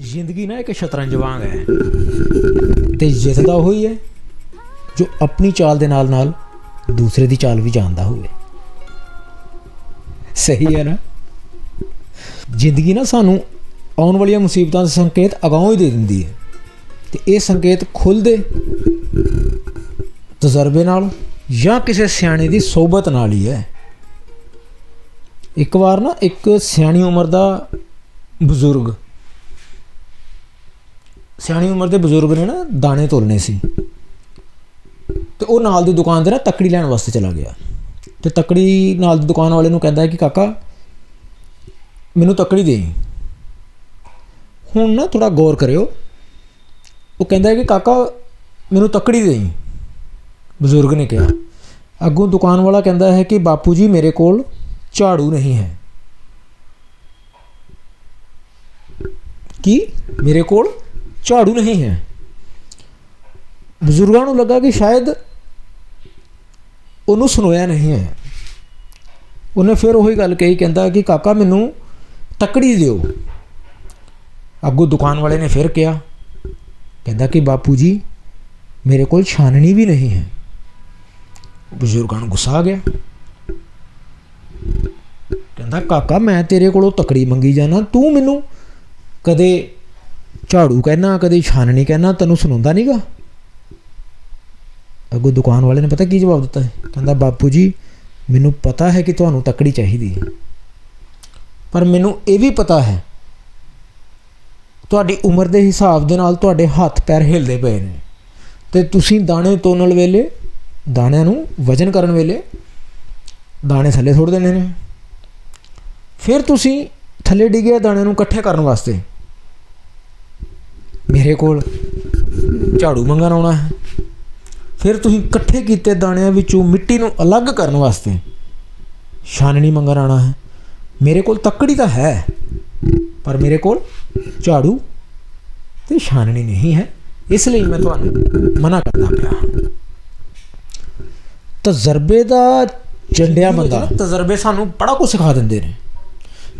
ਜ਼ਿੰਦਗੀ ਨਾ ਇੱਕ ਸ਼ਤਰੰਜ ਵਾਂਗ ਹੈ। ਤੇ ਜਿੱਤਦਾ ਹੋਈ ਹੈ, ਜੋ ਆਪਣੀ ਚਾਲ ਦੇ ਨਾਲ ਨਾਲ ਦੂਸਰੇ ਦੀ ਚਾਲ ਵੀ ਜਾਣਦਾ ਹੋਵੇ। ਸਹੀ ਹੈ ਨਾ? ਜ਼ਿੰਦਗੀ ਨਾ ਸਾਨੂੰ ਆਉਣ ਵਾਲੀਆਂ ਮੁਸੀਬਤਾਂ ਦੇ ਸੰਕੇਤ ਅਗਾਊਂ ਹੀ ਦੇ ਦਿੰਦੀ ਹੈ। ਤੇ ਇਹ ਸੰਕੇਤ ਖੁੱਲਦੇ ਤਜਰਬੇ ਨਾਲ ਜਾਂ ਕਿਸੇ ਸਿਆਣੇ ਦੀ ਸੋਬਤ ਨਾਲ ਹੀ ਹੈ। ਇੱਕ ਵਾਰ ਨਾ ਇੱਕ ਸਿਆਣੀ ਉਮਰ ਦਾ ਬਜ਼ੁਰਗ ਸਿਆਣੀ ਉਮਰ ਦੇ ਬਜ਼ੁਰਗ ਨੇ ਨਾ ਦਾਣੇ ਤੋਲਨੇ ਸੀ। ਤੇ ਉਹ ਨਾਲ ਦੀ ਦੁਕਾਨ ਤੇ ਨਾ ਤੱਕੜੀ ਲੈਣ ਵਾਸਤੇ ਚਲਾ ਗਿਆ। ਤੇ ਤਕੜੀ ਨਾਲ ਦੀ ਦੁਕਾਨ ਵਾਲੇ ਨੂੰ ਕਹਿੰਦਾ ਹੈ ਕਿ ਕਾਕਾ, ਮੈਨੂੰ ਤੱਕੜੀ ਦੇ। ਹੁਣ ਨਾ ਥੋੜਾ ਗੌਰ ਕਰਿਓ। ਉਹ ਕਹਿੰਦਾ ਹੈ ਕਿ ਕਾਕਾ, ਮੈਨੂੰ ਤੱਕੜੀ ਦੇ। ਬਜ਼ੁਰਗ ਨੇ ਕਿਹਾ। ਅੱਗੋਂ ਦੁਕਾਨ ਵਾਲਾ ਕਹਿੰਦਾ ਹੈ ਕਿ ਬਾਪੂ ਜੀ, ਮੇਰੇ ਕੋਲ ਝਾੜੂ ਨਹੀਂ ਹੈ। ਕਿ? ਮੇਰੇ ਕੋਲ ਝਾੜੂ ਨਹੀਂ ਹੈ। ਬਜ਼ੁਰਗਾਂ ਨੂੰ ਲੱਗਾ ਕਿ ਸ਼ਾਇਦ ਉਹਨੂੰ ਸੁਣੋਇਆ ਨਹੀਂ ਹੈ। ਉਹਨੇ ਫਿਰ ਉਹੀ ਗੱਲ ਕਹੀ, ਕਹਿੰਦਾ ਕਿ ਕਾਕਾ ਮੈਨੂੰ ਤਕੜੀ ਦਿਓ। ਅੱਗੋਂ ਦੁਕਾਨ ਵਾਲੇ ਨੇ ਫਿਰ ਕਿਹਾ, ਕਹਿੰਦਾ ਕਿ ਬਾਪੂ ਜੀ, ਮੇਰੇ ਕੋਲ ਛਾਨਣੀ ਵੀ ਨਹੀਂ ਹੈ। ਬਜ਼ੁਰਗਾਂ ਨੂੰ ਗੁੱਸਾ ਆ ਗਿਆ। ਕਹਿੰਦਾ, ਕਾਕਾ, ਮੈਂ ਤੇਰੇ ਕੋਲੋਂ ਤਕੜੀ ਮੰਗੀ ਜਾਣਾ ਤੂੰ ਮੈਨੂੰ ਕਦੇ ਝਾੜੂ ਕਹਿਣਾ, ਕਦੇ ਛਾਨਣੀ ਕਹਿਣਾ, ਤੈਨੂੰ ਸੁਣਾਉਂਦਾ ਨਹੀਂਗਾ ਅੱਗੋਂ ਦੁਕਾਨ ਵਾਲੇ ਨੇ ਪਤਾ ਕੀ ਜਵਾਬ ਦਿੱਤਾ? ਕਹਿੰਦਾ, ਬਾਪੂ ਜੀ, ਮੈਨੂੰ ਪਤਾ ਹੈ ਕਿ ਤੁਹਾਨੂੰ ਤਕੜੀ ਚਾਹੀਦੀ ਹੈ। ਪਰ ਮੈਨੂੰ ਇਹ ਵੀ ਪਤਾ ਹੈ, ਤੁਹਾਡੀ ਉਮਰ ਦੇ ਹਿਸਾਬ ਦੇ ਨਾਲ ਤੁਹਾਡੇ ਹੱਥ ਪੈਰ ਹਿਲਦੇ ਪਏ ਨੇ। ਤੇ ਤੁਸੀਂ ਦਾਣੇ ਤੋਲਣ ਵੇਲੇ, ਦਾਣਿਆਂ ਨੂੰ ਵਜਨ ਕਰਨ ਵੇਲੇ, ਦਾਣੇ ਥੱਲੇ ਸੁੱਟ ਦੇਣੇ ਨੇ। ਫਿਰ ਤੁਸੀਂ ਥੱਲੇ ਡਿੱਗੇ ਦਾਣਿਆਂ ਨੂੰ ਇਕੱਠੇ ਕਰਨ ਵਾਸਤੇ ਮੇਰੇ ਕੋਲ ਝਾੜੂ ਮੰਗਣ ਆਉਣਾ ਹੈ। ਫਿਰ ਤੁਸੀਂ ਇਕੱਠੇ ਕੀਤੇ ਦਾਣਿਆਂ ਵਿੱਚੋਂ ਮਿੱਟੀ ਨੂੰ ਅਲੱਗ ਕਰਨ ਵਾਸਤੇ ਛਾਨਣੀ ਮੰਗਣ ਆਉਣਾ ਹੈ। ਮੇਰੇ ਕੋਲ ਤੱਕੜੀ ਤਾਂ ਹੈ ਪਰ ਮੇਰੇ ਕੋਲ ਝਾੜੂ ਤੇ ਛਾਨਣੀ ਨਹੀਂ ਹੈ। ਇਸ ਲਈ ਮੈਂ ਤੁਹਾਨੂੰ ਮਨਾ ਕਰਦਾ ਪਿਆ। ਤਜਰਬੇ ਦਾ ਚੰਡਿਆ ਬੰਦਾ ਤਜਰਬੇ ਸਾਨੂੰ ਬੜਾ ਕੁਝ ਸਿਖਾ ਦਿੰਦੇ ਨੇ।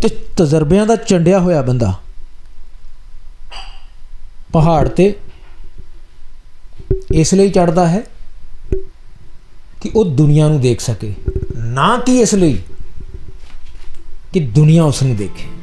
ਤੇ ਤਜਰਬਿਆਂ ਦਾ ਚੰਡਿਆ ਹੋਇਆ ਬੰਦਾ ਪਹਾੜ ਤੇ ਇਸ ਲਈ ਚੜਦਾ ਹੈ ਕਿ ਉਹ ਦੁਨੀਆ ਨੂੰ ਦੇਖ ਸਕੇ। ਨਾ ਕਿ ਇਸ ਲਈ ਕਿ ਦੁਨੀਆ ਉਸ ਨੂੰ ਦੇਖੇ।